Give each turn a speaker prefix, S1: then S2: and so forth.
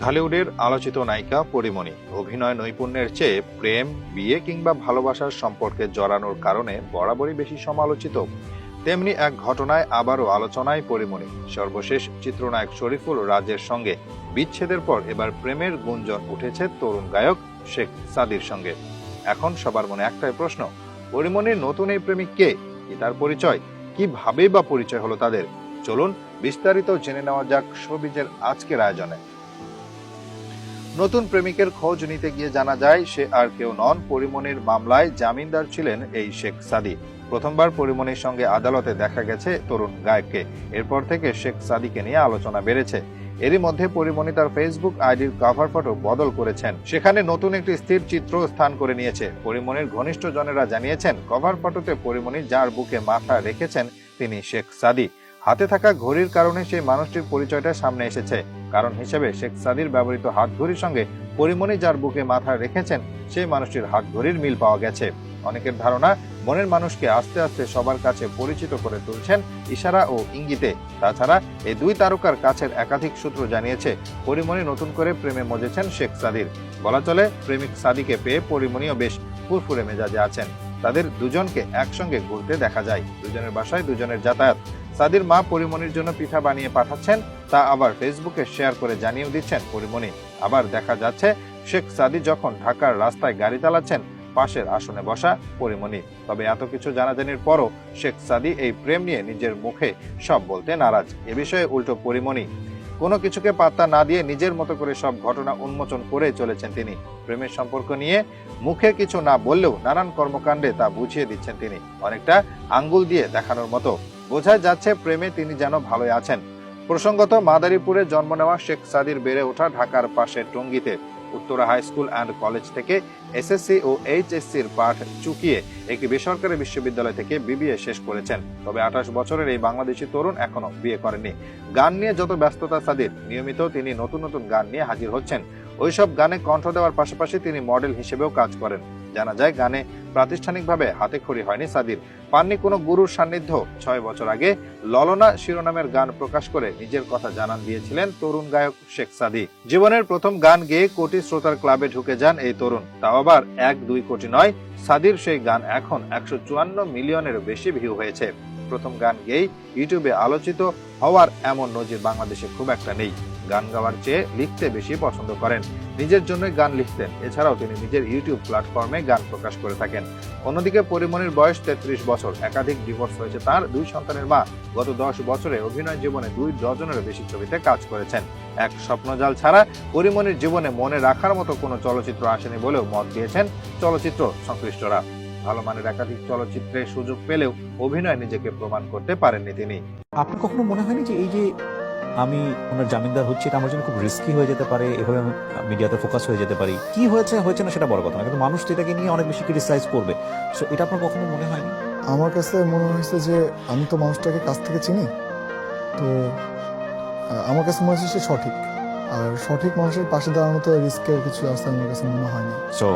S1: ঢালিউডের আলোচিত নায়িকা পরিমণি। অভিনয় নৈপুণ্যের চেয়ে প্রেম, বিয়ে কিংবা ভালোবাসার সম্পর্কে জড়ানোর কারণে বরাবরই বেশি সমালোচিত। তেমনি এক ঘটনায় আবারও আলোচনায় পরিমণি। সর্বশেষ চিত্রনায়ক শরীফুল রাজের সঙ্গে বিচ্ছেদের পর এবার প্রেমের গুঞ্জন উঠেছে তরুণ গায়ক শেখ সাদির সঙ্গে। এখন সবার মনে একটাই প্রশ্ন, পরিমণির নতুন এই প্রেমিক কে? কি তার পরিচয়? কিভাবেই বা পরিচয় হলো তাদের? চলুন বিস্তারিত জেনে নেওয়া যাক শোবিজের আজকের আয়োজনে। নতুন প্রেমিকের খোঁজ নিতে গিয়ে জানা যায়, সে আর কেউ নন। পরিমণির মামলায় জামিনদার ছিলেন এই শেখ সাদি। প্রথমবার পরিমণির সঙ্গে আদালতে দেখা গেছে তরুণ গায়ককে এরপর থেকে শেখ সাদিকে নিয়ে আলোচনা বেড়েছে। এরই মধ্যে পরিমণি তার ফেসবুক আইডির কভার ফটো বদল করেছেন। সেখানে নতুন একটি স্থির চিত্র স্থান করে নিয়েছে। পরিমণির ঘনিষ্ঠ জনেরা জানিয়েছেন কভার ফটোতে পরিমণি যার বুকে মাথা রেখেছেন তিনি শেখ সাদি। হাতে থাকা ঘড়ির কারণে সেই মানুষটির পরিচয়টা সামনে এসেছে। কারণ হিসেবে শেখ সাদির ব্যবহৃত হাত ঘড়ির সঙ্গে পরিমণি যার বুকে মাথা রেখেছেন, সেই মানুষটির হাত ঘড়ির মিল পাওয়া গেছে। অনেকের ধারণা, মনের মানুষকে আস্তে আস্তে সবার কাছে পরিচিত করে তুলছেন ইশারা ও ইঙ্গিতে। তাছাড়া এই দুই তারকার কাছের একাধিক সূত্র জানিয়েছে, পরিমণি নতুন করে প্রেমে মজেছেন শেখ সাদির। বলা চলে, প্রেমিক সাদিকে পেয়ে পরিমণিও বেশ ফুরফুরে মেজাজে আছেন। তাদের দুজনকে একসঙ্গে ঘুরতে দেখা যায়। দুজনের বাসায় দুজনের যাতায়াত। সাদির মা পরিমণির জন্য পিঠা বানিয়ে পাঠাচ্ছেন, তা আবার ফেসবুকে শেয়ার করে জানিয়ে দিচ্ছেন পরিমণি আবার দেখা যাচ্ছে, শেখ সাদি যখন ঢাকার রাস্তায় গাড়ি চালাচ্ছেন, পাশের আসনে বসা পরিমণি তবে এত কিছু জানাজানির পরও শেখ সাদি এই প্রেম নিয়ে নিজের মুখে সব বলতে নারাজ। এ বিষয়ে উল্টো পরিমণি কোনো কিছুকে পাত্তা না দিয়ে নিজের মতো করে সব ঘটনা উন্মোচন করে চলেছেন তিনি। প্রেমের সম্পর্ক নিয়ে মুখে কিছু না বললেও নানান কর্মকাণ্ডে তা বুঝিয়ে দিচ্ছেন তিনি। অনেকটা আঙ্গুল দিয়ে দেখানোর মতো। বোঝা যাচ্ছে প্রেমে তিনি যেন ভালোই আছেন। প্রসঙ্গত, মাদারীপুরে জন্ম নেওয়া শেখ সাদির বেড়ে ওঠা ঢাকার পাশে টঙ্গীতে Uttara high school and college থেকে এসএসসি ও এইচএসসির পাঠ চুকিয়ে একটি বেসরকারি বিশ্ববিদ্যালয় থেকে বিবিএ শেষ করেছেন। তবে আঠাশ বছরের এই বাংলাদেশি তরুণ এখনও বিয়ে করেনি গান নিয়ে যত ব্যস্ততা সাদির, নিয়মিত তিনি নতুন নতুন গান নিয়ে হাজির হচ্ছেন। ওইসব গানে কণ্ঠ দেওয়ার পাশাপাশি তিনি মডেল হিসেবেও কাজ করেন। জানা যায়, গানে প্রাতিষ্ঠানিকভাবে হাতে খড়ি হয়নি সাদির। পাননি কোনো গুরুর সান্নিধ্য। ছয় বছর আগে ললনা শিরোনামের গান প্রকাশ করে নিজের কথা জানান দিয়েছিলেন তরুণ গায়ক শেখ সাদি। জীবনের প্রথম গান গেয়ে কোটি শ্রোতার ক্লাবে ঢুকে যান এই তরুণ। তাও আবার এক দুই কোটি নয়, সাদির সেই গান এখন একশো চুয়ান্ন মিলিয়নের বেশি ভিউ হয়েছে। প্রথম গান গেয়েই ইউটিউবে আলোচিত হওয়ার এমন নজির বাংলাদেশে খুব একটা নেই। গান গাওয়ার চেয়ে লিখতে বেশি পছন্দ করেন। নিজের জন্য গান লিখতেন। এছাড়াও তিনি নিজের ইউটিউব প্ল্যাটফর্মে গান প্রকাশ করে থাকেন। অন্যদিকে পরিমণির বয়স তেত্রিশ বছর। একাধিক ডিভোর্স হয়েছে তার দুই সন্তানের মা। গত দশ বছরে অভিনয় জীবনে দুই ডজনেরও বেশি ছবিতে কাজ করেছেন। এক স্বপ্নজাল ছাড়া পরিমণির জীবনে মনে রাখার মতো কোনো চলচ্চিত্র আসেনি বলেও মত দিয়েছেন চলচ্চিত্র সংশ্লিষ্টরা। ভালো মানের একাধিক চলচ্চিত্রে সুযোগ পেলেও অভিনয় নিজেকে প্রমাণ করতে পারেননি তিনি।
S2: আপনার কখনো মনে হয়নি যে এই যে আমি ওনার জামিনদার হচ্ছে এটা আমার জন্য খুব রিস্কি হয়ে যেতে পারে এভাবে আমি মিডিয়াতে ফোকাস হয়ে যেতে পারি। কি হয়েছে হয়েছে না সেটা বড় কথা না কিন্তু মানুষ তো এটাকে নিয়ে অনেক বেশি ক্রিটিসাইজ করবে। সো এটা আপনার কখনো মনে হয়নি?
S3: আমার কাছে মনে হয়েছে যে আমি তো মানুষটাকে কাছ থেকে চিনি তো আমার কাছে মনে হচ্ছে সে সঠিক। আর সঠিক মানুষের পাশে দাঁড়ানো তো রিস্কের কিছু আছে আমার কাছে মনে হয়নি।
S2: সো